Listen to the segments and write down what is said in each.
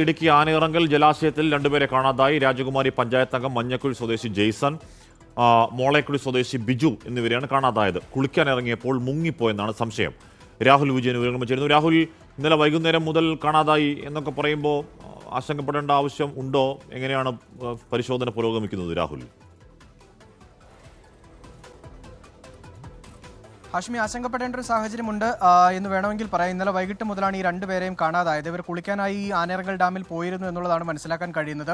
ഇടുക്കി ആനയിറങ്കൽ ജലാശയത്തിൽ രണ്ടുപേരെ കാണാതായി. രാജകുമാരി പഞ്ചായത്ത് അംഗം മഞ്ഞക്കുഴി സ്വദേശി ജെയ്സൺ മോളേക്കുഴി സ്വദേശി ബിജു എന്നിവരെയാണ് കാണാതായത്. കുളിക്കാൻ ഇറങ്ങിയപ്പോൾ മുങ്ങിപ്പോയെന്നാണ് സംശയം. രാഹുൽ വിജയൻ വിവരങ്ങൾ ചേരുന്നു. രാഹുൽ ഇന്നലെ വൈകുന്നേരം മുതൽ കാണാതായി എന്നൊക്കെ പറയുമ്പോൾ ആശങ്കപ്പെടേണ്ട ആവശ്യം ഉണ്ടോ? എങ്ങനെയാണ് പരിശോധന പുരോഗമിക്കുന്നത് രാഹുൽ? ഹാഷ്മി ആശങ്കപ്പെടേണ്ട ഒരു സാഹചര്യമുണ്ട്. എന്ന് വേണമെങ്കിൽ പറയാം. ഇന്നലെ വൈകിട്ട് മുതലാണ് ഈ രണ്ടുപേരെയും കാണാതായത്. ഇവർ കുളിക്കാനായി ഈ ആനേറങ്കൽ ഡാമിൽ പോയിരുന്നു എന്നുള്ളതാണ് മനസ്സിലാക്കാൻ കഴിയുന്നത്.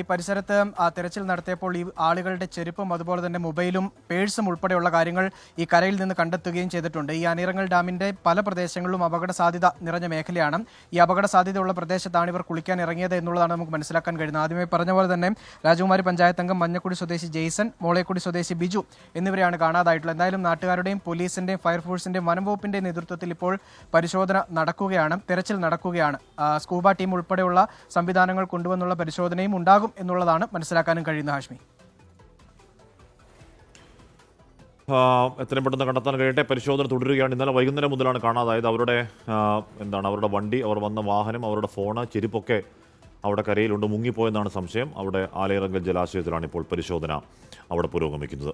ഈ പരിസരത്ത് തെരച്ചിൽ നടത്തിയപ്പോൾ ഈ ആളുകളുടെ ചെരുപ്പും അതുപോലെ തന്നെ മൊബൈലും പേഴ്സും ഉൾപ്പെടെയുള്ള കാര്യങ്ങൾ ഈ കരയിൽ നിന്ന് കണ്ടെത്തുകയും ചെയ്തിട്ടുണ്ട്. ഈ ആനേറങ്ങൾ ഡാമിന്റെ പല പ്രദേശങ്ങളിലും അപകട സാധ്യത നിറഞ്ഞ മേഖലയാണ്. ഈ അപകട സാധ്യതയുള്ള പ്രദേശത്താണ് ഇവർ കുളിക്കാൻ ഇറങ്ങിയത് എന്നുള്ളതാണ് നമുക്ക് മനസ്സിലാക്കാൻ കഴിയുന്നത്. ആദ്യമേ പറഞ്ഞ പോലെ തന്നെ രാജകുമാരി പഞ്ചായത്ത് അംഗം മഞ്ഞക്കുടി സ്വദേശി ജെയ്സൺ മോളേക്കുടി സ്വദേശി ബിജു എന്നിവരെയാണ് കാണാതായിട്ടുള്ളത്. എന്തായാലും നാട്ടുകാരുടെയും പോലീസിന്റെയും ഫയർഫോഴ്സിന്റെയും വനംവകുപ്പിന്റെയും നേതൃത്വത്തിൽ ഇപ്പോൾ പരിശോധന നടക്കുകയാണ് തെരച്ചിൽ നടക്കുകയാണ്. സ്കൂബ ടീം ഉൾപ്പെടെയുള്ള സംവിധാനങ്ങൾ കൊണ്ടുവന്നുള്ള പരിശോധനയും ഉണ്ടാകും എന്നുള്ളതാണ് മനസ്സിലാക്കാനും കഴിയുന്നത് ഹാഷ്മി. എത്രയും പെട്ടെന്ന് കണ്ടെത്താൻ കഴിയട്ടെ. പരിശോധന തുടരുകയാണ്. ഇന്നലെ വൈകുന്നേരം മുതലാണ് കാണാതായത്. അവരുടെ എന്താണ് അവരുടെ വണ്ടി അവർ വന്ന വാഹനം അവരുടെ ഫോണ് ചെരുപ്പൊക്കെ അവിടെ കരയിലുണ്ട്. മുങ്ങിപ്പോയെന്നാണ് സംശയം. അവിടെ ആലയിറങ്കൽ ജലാശയത്തിലാണ് ഇപ്പോൾ പരിശോധന അവിടെ പുരോഗമിക്കുന്നത്.